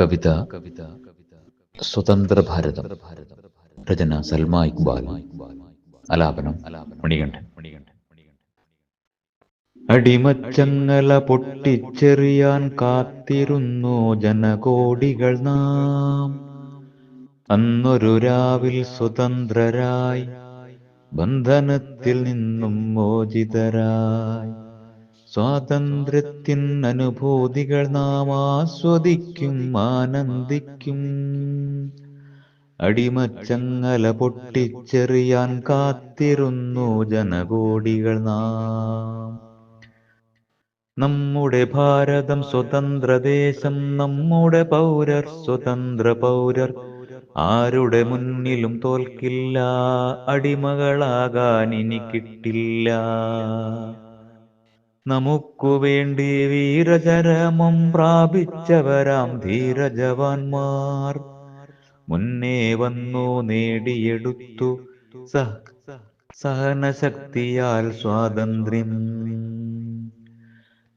കവിത കവിത സ്വതന്ത്ര ഭാരതം. രചന സൽമാ ഇക്ബാൽ. ആലാപനം മണികണ്ഠൻ. അടിമച്ചങ്ങല പൊട്ടിച്ചെറിയാൻ കാത്തിരുന്നു ജനകോടികൾ നാം. അന്നൊരു രാവിൽ സ്വതന്ത്രരായി ബന്ധനത്തിൽ നിന്നും മോചിതരായി. സ്വാതന്ത്ര്യത്തിൻ അനുഭൂതികൾ നാം ആസ്വദിക്കും ആനന്ദിക്കും. അടിമച്ചങ്ങല പൊട്ടിച്ചെറിയാൻ കാത്തിരുന്നു ജനകോടികൾ നാം. നമ്മുടെ ഭാരതം സ്വതന്ത്ര ദേശം നമ്മുടെ പൗരർ സ്വതന്ത്ര പൗരർ. ആരുടെ മുന്നിലും തോൽക്കില്ല അടിമകളാകാൻ ഇനി കിട്ടില്ല. നമുക്കു വേണ്ടി വീരചരമം പ്രാപിച്ചവരാം ധീരജവാന്മാർ. മുന്നേ വന്നു നേടിയെടുത്തു സഹ സഹനശക്തിയാൽ സ്വാതന്ത്ര്യം.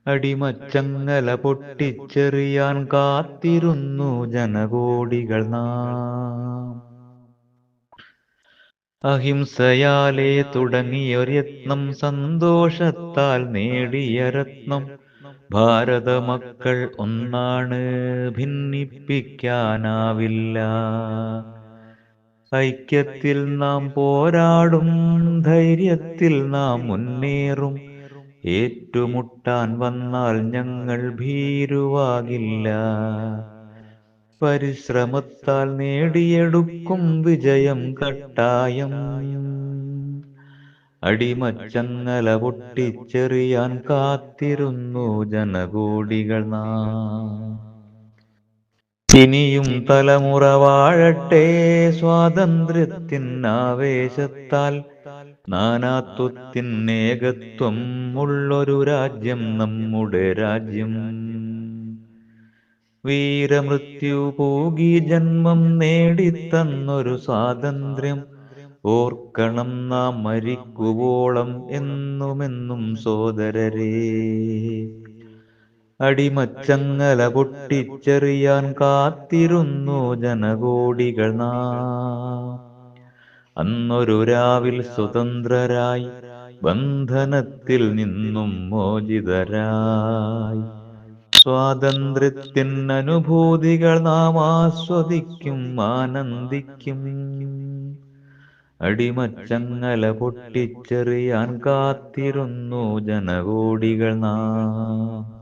അടിമച്ചങ്ങല പൊട്ടിച്ചെറിയാൻ കാത്തിരുന്നു ജനകോടികൾ നാം. അഹിംസയാലെ തുടങ്ങിയൊരത്നം സന്തോഷത്താൽ നേടിയ രത്നം. ഭാരത മക്കൾ ഒന്നാണ് ഭിന്നിപ്പിക്കാനാവില്ല. ഐക്യത്തിൽ നാം പോരാടും ധൈര്യത്തിൽ നാം മുന്നേറും. ഏറ്റുമുട്ടാൻ വന്നാൽ ഞങ്ങൾ ഭീരുവാകില്ല. പരിശ്രമത്താൽ നേടിയെടുക്കും വിജയം കട്ടായം. അടിമച്ചങ്ങല പൊട്ടിച്ചെറിയാൻ കാത്തിരുന്നു ജനകോടികൾ നാ. ഇനിയും തലമുറ വാഴട്ടെ സ്വാതന്ത്ര്യത്തിൻ ആവേശത്താൽ നാനാത്വത്തിൻ ഏകത്വം ഉള്ളൊരു രാജ്യം നമ്മുടെ രാജ്യം. വീരമൃത്യു പോകി ജന്മം നേടിത്തന്നൊരു സ്വാതന്ത്ര്യം. ഓർക്കണം നാം മരിക്കുവോളം എന്നുമെന്നും സോദരരേ. അടിമച്ചങ്ങല പൊട്ടിച്ചെറിയാൻ കാത്തിരുന്നു ജനകോടികൾ നാം. അന്നൊരു രാവിൽ സ്വതന്ത്രരായി ബന്ധനത്തിൽ നിന്നും മോചിതരായി. സ്വാതന്ത്ര്യത്തിൻ അനുഭൂതികൾ നാം ആസ്വദിക്കും ആനന്ദിക്കും. അടിമച്ചങ്ങല പൊട്ടിച്ചെറിയാൻ കാത്തിരുന്നു ജനകോടികൾ നാം.